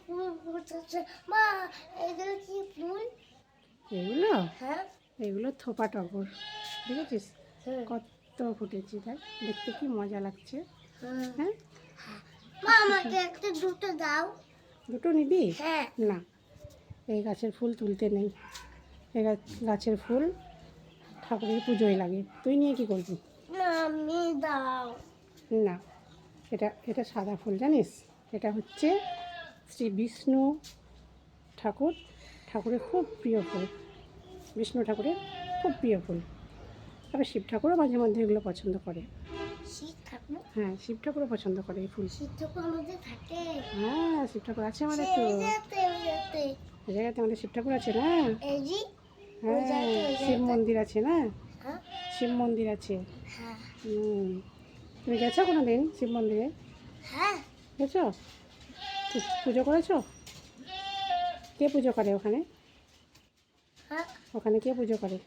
ফুল ফুটেছে। মা এগুলো কি ফুল? এগুলো? হ্যাঁ। এগুলো থোপা টগর। দেখেছিস? কত ফুটেছে তাই দেখতে কি মজা লাগছে। হ্যাঁ? মা আমাকে একটা দুটো দাও। দুটো নিবি? হ্যাঁ। না। এই গাছের ফুল তুলতে নেই। এই গাছের ফুল ঠাকুরের পুজোয় লাগে। তুই নিয়ে কি করবি? দাও। না। এটা এটা সাদা ফুল জানিস? এটা হচ্ছে শ্রী বিষ্ণু ঠাকুর ঠাকুরের খুব প্রিয় ফুল। বিষ্ণু ঠাকুরের খুব প্রিয় ফুল। তবে শিব ঠাকুরও মাঝে মধ্যে এগুলো পছন্দ করে। হ্যাঁ শিব ঠাকুরও পছন্দ করে এই ফুল। আমাদের থাকে। হ্যাঁ শিব ঠাকুর আছে আমাদের তো। এই জায়গাতে আমাদের শিব ঠাকুর আছে না? হ্যাঁ শিব মন্দির আছে না? হ্যাঁ। শিব মন্দির আছে। হ্যাঁ। হুম। তুমি গেছো কোনো দিন শিব মন্দিরে? হ্যাঁ। গেছো? পুজো করেছ? কে পুজো করে ওখানে? হ্যাঁ। ওখানে কে পুজো করে?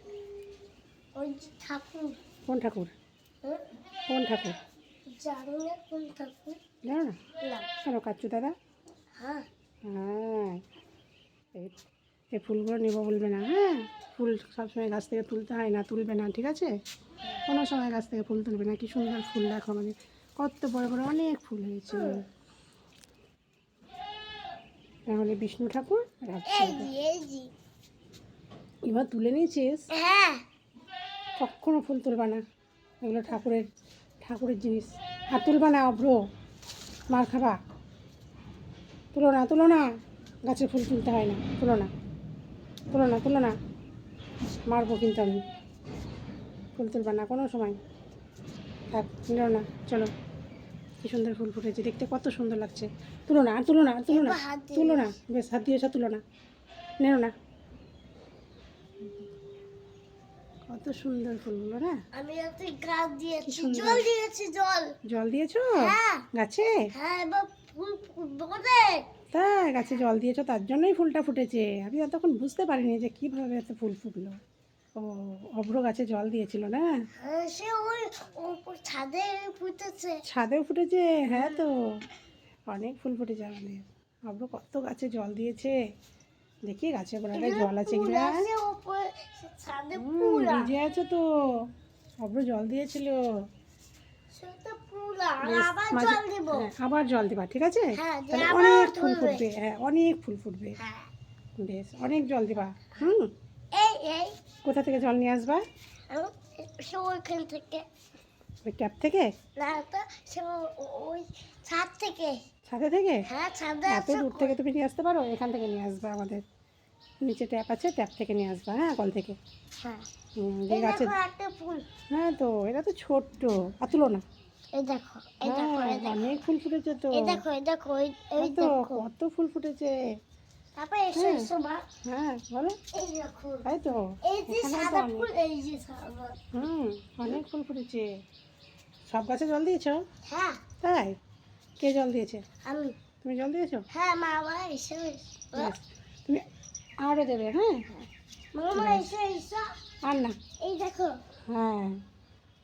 ঠাকুর। কোন ঠাকুর? হ্যাঁ। কোন ঠাকুর? জানি না কোন ঠাকুর। জানো না? না। কেন কাচ্চু দাদা। হ্যাঁ। হ্যাঁ। এই এই ফুলগুলো নেব বলবে না হ্যাঁ? ফুল সবসময় গাছ থেকে তুলতে হয় না তুলবে না ঠিক আছে? কোনো সময় গাছ থেকে ফুল তুলবে না কি সুন্দর ফুল দেখো মানে কত বড় বড় অনেক ফুল হয়েছে। তাহলে বিষ্ণু ঠাকুর এবার তুলে নিয়েছিস? হ্যাঁ। কখনো ফুল তুলবা না। এগুলো ঠাকুরের ঠাকুরের জিনিস। আর তুলবা না অভ্র। মার খাবা। তুলো না তুলো না। গাছের ফুল তুলতে হয় না। তুলো না। তুলো না তুলো না। মারবো কিন্তু আমি। ফুল তুলবা না কোনো সময়। থাক নিলো না। চলো। কি সুন্দর ফুল ফুটেছে দেখতে কত সুন্দর লাগছে। তুলো না আর তুলো না আর তুলো না তুলো না বেশ হাত দিয়ে তুলো না নেও না। কত সুন্দর ফুলগুলো না? আমি একটা গাছ দিয়েছি জল দিয়েছি জল। জল দিয়েছ? হ্যাঁ। গাছে? হ্যাঁ এবার ফুল ফুটবো তাই গাছে জল দিয়েছ তার জন্যই ফুলটা ফুটেছে। আমি তখন বুঝতে পারিনি যে কীভাবে এত ফুল ফুটলো। ও অভ্র গাছে জল দিয়েছিল না? হ্যাঁ সে ওই ছাদে ফুটেছে। ছাদেও ফুটেছে? হ্যাঁ তো। অনেক ফুল ফুটেছে আমাদের। অভ্র কত গাছে জল দিয়েছে? দেখি গাছে গোড়াটায় জল আছে ফুল কিনা ভিজে আছে তো। অভ্র জল দিয়েছিল। আবার জল দিব। হ্যাঁ, আবার জল দিবা ঠিক আছে? হ্যাঁ, অনেক ফুল ফুটবে হ্যাঁ অনেক ফুল ফুটবে। বেশ অনেক জল দিবা। হুম? এই কোথা থেকে জল নিয়ে আসবা? সে ওইখান থেকে। ওই ট্যাপ থেকে? না তো সে ওই ছাদ থেকে। ছাদে থেকে? হ্যাঁ ছাদে এত দূর থেকে তুমি নিয়ে আসতে পারো? এখান থেকে নিয়ে আসবা আমাদের। নিচে ট্যাপ আছে ট্যাপ থেকে নিয়ে আসবা হ্যাঁ কল থেকে। হ্যাঁ। গাছে ফুল। হ্যাঁ তো এটা তো ছোট্ট। আর তুলো না। এই দেখো এই দেখো হ্যাঁ, অনেক ফুল ফুটেছে তো। এই দেখো এই দেখো এই তো দেখো। কত ফুল ফুটেছে। তারপর এসো। এসো মা। হ্যাঁ বলো। এই দেখো তো। এই যে সাদা অনেক। ফুল এই যে সাদা। হুম অনেক ফুল ফুটেছে। সব গাছে জল দিয়েছ? হ্যাঁ। তাই? কে জল দিয়েছে? আমি। তুমি জল দিয়েছ? হ্যাঁ মা মা এসো তুমি আরও দেবে হ্যাঁ? মামা এসো এসো। আর না। এই দেখো। হ্যাঁ।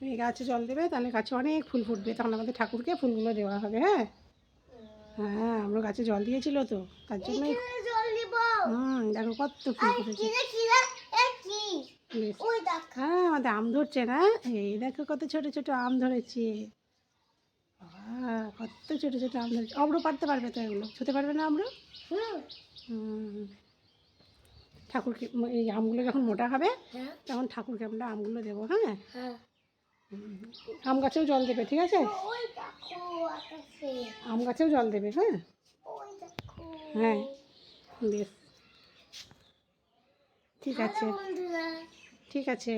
এই গাছে জল দেবে তাহলে গাছে অনেক ফুল ফুটবে। তখন আমাদের ঠাকুরকে ফুলগুলো দেওয়া হবে হ্যাঁ? হ্যাঁ আমরা গাছে জল দিয়েছিল তো তার জন্যই হুম দেখো কত ফুল ফুটেছে। হ্যাঁ আমাদের আম ধরছে না? এই দেখো কত ছোট ছোট আম ধরেছে। কত ছোট ছোট আম ধরেছে। অম্র পারতে পারবে তো এগুলো? ছুতে পারবে না আমরা হুম। ঠাকুরকে এই আমগুলো যখন মোটা হবে হ্যাঁ। তখন ঠাকুরকে আমরা আমগুলো দেবো হ্যাঁ? হ্যাঁ। আম গাছেও জল দেবে ঠিক আছে? আম গাছেও জল দেবে হ্যাঁ? হ্যাঁ। বেশ। ঠিক আছে। ঠিক আছে।